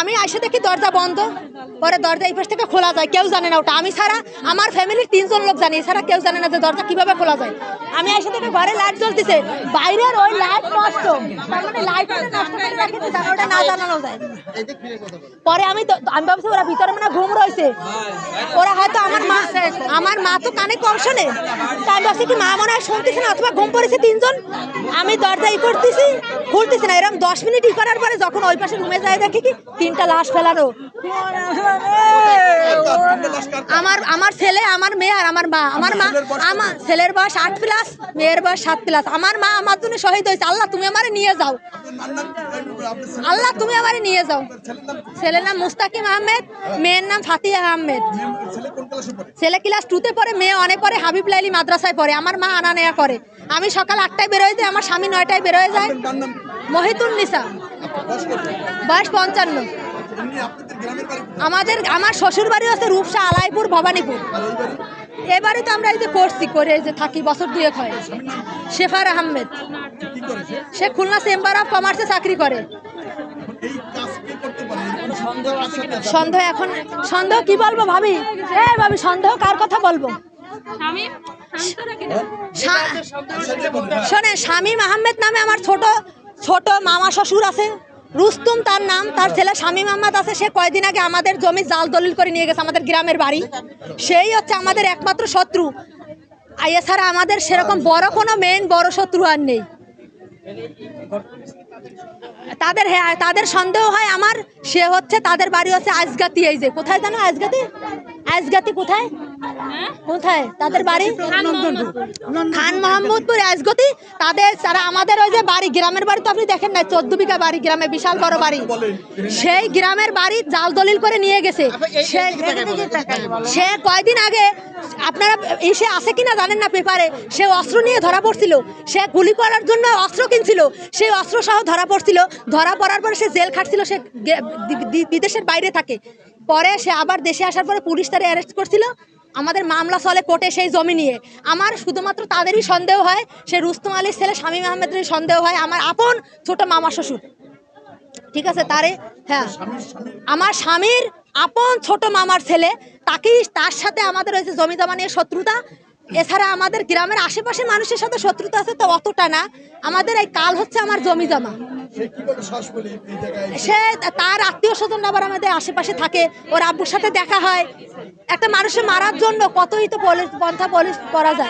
আমি এসে দেখি দরজা বন্ধ। পরে দরজা এই পাশ থেকে খোলা যায়, কেউ জানে না ওটা। আমি ছাড়া আমার ফ্যামিলির তিনজন লোক জানে এছাড়া কেউ জানে না যে দরজা কীভাবে খোলা যায়। আমি এসে দেখি ঘরে লাইট জ্বলতেছে, বাইরের ওই লাইট নষ্ট। মানে পরে আমি আমি ভাবছি ওরা ভিতরে মানে ঘুম রয়েছে। ওরা হয়তো আমার মা আমার মা তো কানে কম শোনে। তাই আমি ভাবছি কি মা মনে হয় শুনতেছে না, অথবা ঘুম পড়েছে তিনজন। আমি দরজা ই করতেছি, খুলতেছি। দশ মিনিট ই করার পরে যখন ওই পাশে রুমে যায় দেখি কি তিনটা লাশ ফেলানো। আমার আমার ছেলে আমার মেয়ে আর আমার মা। আমার মা আমার ছেলের বয়স আট প্লাস মেয়ের বয়স সাত প্লাস আমার মা আমার জন্য শহীদ হয়েছে। আল্লাহ তুমি আমারে নিয়ে যাও। আল্লাহ তুমি আমারে নিয়ে যাও। ছেলের নাম মুস্তাকিম আহমেদ মেয়ের নাম ফাতিহা আহমেদ। ছেলে ক্লাস টুতে পড়ে মেয়ে অনেক পরে হাবিব লাইলি মাদ্রাসায় পড়ে। আমার মা আনা নেয়া করে। আমি সকাল আটটায় বেরোয় যাই আমার স্বামী নয়টায় বেরোয় যায়। মহিতুল নিসা। বয়স পঞ্চান্ন। আমাদের আমার শ্বশুর বাড়ি হচ্ছে রূপসা আলাইপুর ভবানীপুর। এবারে তো আমরা এই যে করছি করে যে থাকি বছর দুয়েক হয়। শেফার আহমেদ। সে খুলনা চেম্বার অফ কমার্সে চাকরি করে। সন্দেহ এখন সন্দেহ কি বলব ভাবি? এ ভাবি সন্দেহ কার কথা বলব? শোনে শামীম আহমেদ নামে আমার ছোট ছোট মামা শ্বশুর আছে। রুস্তুম তার নাম, তার ছেলে শামীম আহমেদ আছে, সে কয়দিন আগে আমাদের জমি জাল দলিল করে নিয়ে গেছে, আমাদের গ্রামের বাড়ি। সেই হচ্ছে আমাদের একমাত্র শত্রু। আর এছাড়া আমাদের সেরকম বড় কোনো মেন বড় শত্রু আর নেই। তাদের হ্যাঁ তাদের সন্দেহ হয় আমার, সে হচ্ছে তাদের বাড়ি হচ্ছে আজগাতি এই যে। কোথায় জানো আজগাতি আজগাতি কোথায়? কোথায়? তাদের বাড়ি? খান মোহাম্মদপুর আজগতি তাদের তারা আমাদের ওই যে বাড়ি, গ্রামের বাড়ি তো আপনি দেখেন না চোদ্দ বিঘা বাড়ি, গ্রামে বিশাল বড় বাড়ি। সেই গ্রামের বাড়ি জাল দলিল করে নিয়ে গেছে। সে- কয়দিন আগে আপনারা এসে আছে কিনা জানেন না পেপারে। সে অস্ত্র নিয়ে ধরা পড়ছিল। সে গুলি করার জন্য অস্ত্র কিনছিল। সেই অস্ত্র সহ ধরা পড়ছিল। ধরা পড়ার পরে সে জেল খাটছিল, সে বিদেশের বাইরে থাকে। পরে সে আবার দেশে আসার পরে পুলিশ তারা অ্যারেস্ট করছিল। আমাদের মামলা চলে কোর্টে সেই জমি নিয়ে। আমার শুধুমাত্র তাদেরই সন্দেহ হয়। সে রুস্তম আলীর ছেলে শামীম আহমেদেরই সন্দেহ হয়। আমার আপন ছোট মামা শ্বশুর। ঠিক আছে তারে হ্যাঁ। আমার স্বামীর আপন ছোট মামার ছেলে তাকেই তার সাথে আমাদের হয়েছে জমি জমা নিয়ে শত্রুতা। এছাড়া আমাদের গ্রামের আশেপাশে মানুষের সাথে শত্রুতা আছে তো অতটা না। আমাদের এই কাল হচ্ছে আমার জমি জমা সে তার আত্মীয় স্বজন আবার আমাদের আশেপাশে থাকে ওর আব্বুর সাথে দেখা হয়। একটা মানুষের মারার জন্য কতই তো পন্থা পলিশ করা যায়।